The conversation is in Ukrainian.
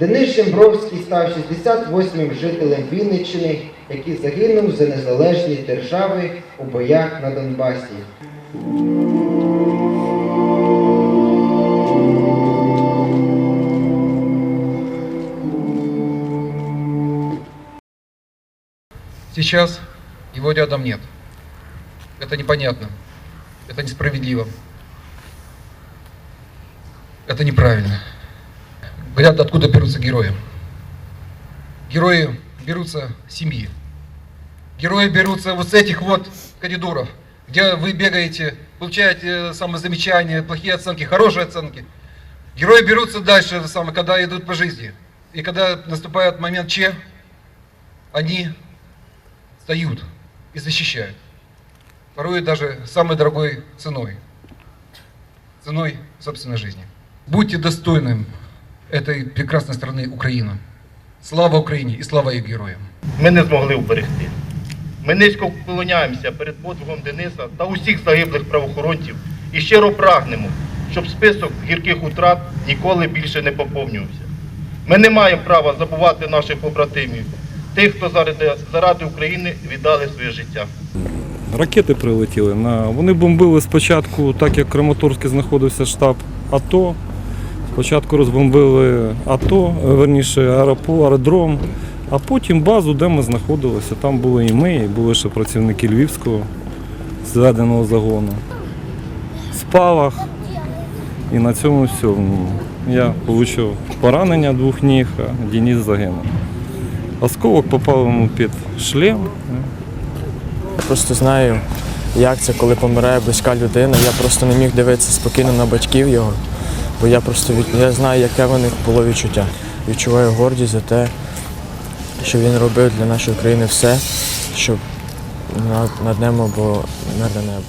Денис Шембровський став 68-м жителем Вінниччини, який загинув за незалежність держави у боях на Донбасі. Сейчас его рядом нет. Это непонятно. Это несправедливо. Это неправильно. Говорят, откуда берутся герои. Герои берутся семьи. Герои берутся вот с этих вот коридоров, где вы бегаете, получаете самые замечания, плохие оценки, хорошие оценки. Герои берутся дальше, самое, когда идут по жизни. И когда наступает момент Че, они встают и защищают. Порой даже самой дорогой ценой. Ценой собственной жизни. Будьте достойным этой прекрасной страны Украина. Слава Україні і слава її героям! ми не змогли вберегти. Ми низько вклоняємося перед подвигом Дениса та усіх загиблих правоохоронців і щиро прагнемо, щоб список гірких утрат ніколи більше не поповнювався. Ми не маємо права забувати наших побратимів, тих, хто заради, заради України віддали своє життя. Ракети прилетіли. На... Вони бомбили спочатку, так як в Краматорську знаходився штаб АТО. Спочатку розбомбили АТО, е, верніше аеродром, а потім базу, де ми знаходилися. Там були і ми, і були ще працівники Львівського зведеного загону. Спалах. І на цьому все. Ну, Я отримав поранення двох ніг, а Денис загинув. Осколок попав йому під шлем. Я просто знаю, як це, коли помирає близька людина. Я просто не міг дивитися спокійно на батьків його, бо я просто від... я знаю, яке в них було відчуття. Відчуваю гордість за те, що він робив для нашої країни все, щоб над, над небо було мирне небо.